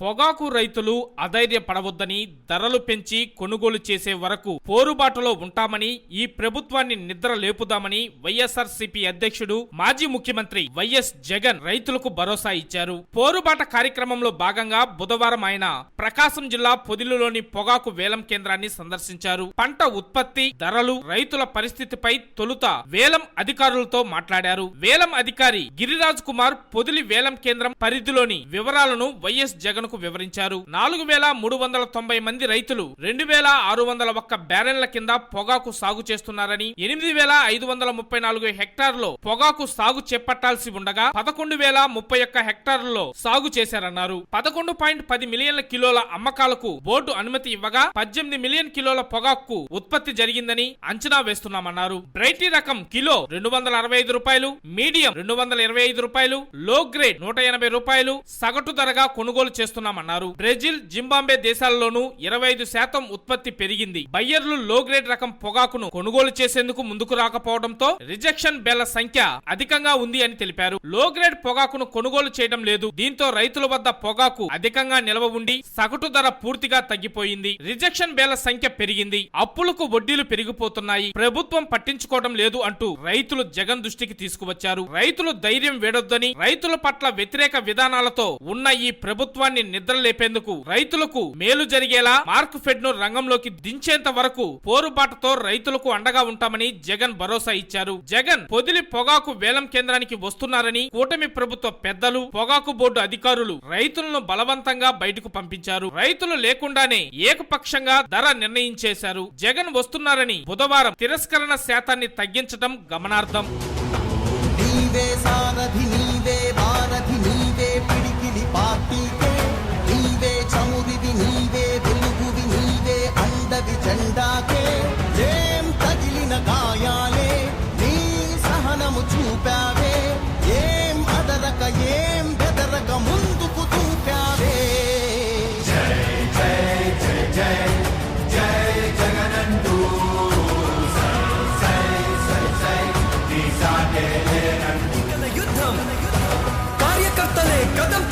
పొగాకు రైతులు అధైర్యపడవద్దని ధరలు పెంచి కొనుగోలు చేసే వరకు పోరుబాటులో ఉంటామని ఈ ప్రభుత్వాన్ని నిద్ర లేపుదామని వైఎస్ఆర్సీపీ అధ్యక్షుడు మాజీ ముఖ్యమంత్రి వైఎస్ జగన్ రైతులకు భరోసా ఇచ్చారు. పోరుబాట కార్యక్రమంలో భాగంగా బుధవారం ఆయన ప్రకాశం జిల్లా పొదిలిలోని పొగాకు వేలం కేంద్రాన్ని సందర్శించారు. పంట ఉత్పత్తి ధరలు రైతుల పరిస్థితిపై తొలుత వేలం అధికారులతో మాట్లాడారు. వేలం అధికారి గిరిరాజ్ కుమార్ పొదిలి వేలం కేంద్రం పరిధిలోని వివరాలను వైఎస్ జగన్ ప్రజలకు వివరించారు. నాలుగు వేల మూడు వందల తొంభై మంది రైతులు రెండు వేల ఆరు వందల ఒక్క బ్యారెన్ల కింద పొగాకు సాగు చేస్తున్నారని ఎనిమిది వేల ఐదు వందల ముప్పై నాలుగు హెక్టార్లో పొగాకు సాగు చేపట్టాల్సి ఉండగా పదకొండు వేల ముప్పై ఒక్క హెక్టార్లలో సాగు చేశారన్నారు. పదకొండు పాయింట్ పది మిలియన్ల కిలోల అమ్మకాలకు బోర్డు అనుమతి ఇవ్వగా పద్దెనిమిది మిలియన్ కిలోల పొగాకు ఉత్పత్తి జరిగిందని అంచనా వేస్తున్నామన్నారు. బ్రైటీ రకం కిలో రెండు వందల అరవై ఐదు రూపాయలు మీడియం రెండు వందల ఇరవై ఐదు రూపాయలు లో గ్రేడ్ నూట ఎనభై రూపాయలు సగటు ధరగా కొనుగోలు చేస్తున్నామన్నారు. బ్రెజిల్ జింబాబే దేశాల్లోనూ ఇరవై ఐదు శాతం ఉత్పత్తి పెరిగింది. బయ్యర్లు లో గ్రేడ్ రకం పొగాకును కొనుగోలు చేసేందుకు ముందుకు రాకపోవడంతో రిజెక్షన్ బేల సంఖ్య అధికంగా ఉంది అని తెలిపారు. లో గ్రేడ్ పొగాకును కొనుగోలు చేయడం లేదు. దీంతో రైతుల వద్ద పొగాకు అధికంగా నిల్వ ఉండి సగటు ధర పూర్తిగా తగ్గిపోయింది. రిజెక్షన్ బేల సంఖ్య పెరిగింది. అప్పులకు వడ్డీలు పెరిగిపోతున్నాయి. ప్రభుత్వం పట్టించుకోవడం లేదు అంటూ రైతులు జగన్ దృష్టికి తీసుకువచ్చారు. రైతులు ధైర్యం వేడొద్దని రైతుల పట్ల వ్యతిరేక విధానాలతో ఉన్న ఈ ప్రభుత్వాన్ని నిద్ర లేపేందుకు రైతులకు మేలు జరిగేలా మార్క్ ఫెడ్ను రంగంలోకి దించేంత వరకు పోరుబాటతో రైతులకు అండగా ఉంటామని జగన్ భరోసా ఇచ్చారు. జగన్ పొదిలి పొగాకు వేలం కేంద్రానికి వస్తున్నారని కూటమి ప్రభుత్వ పెద్దలు పొగాకు బోర్డు అధికారులు రైతులను బలవంతంగా బయటకు పంపించారు. రైతులు లేకుండానే ఏకపక్షంగా ధర నిర్ణయించేశారు. జగన్ వస్తున్నారని బుధవారం తిరస్కరణ శాతాన్ని తగ్గించడం గమనార్థం కదం కార్యకర్తలే కదం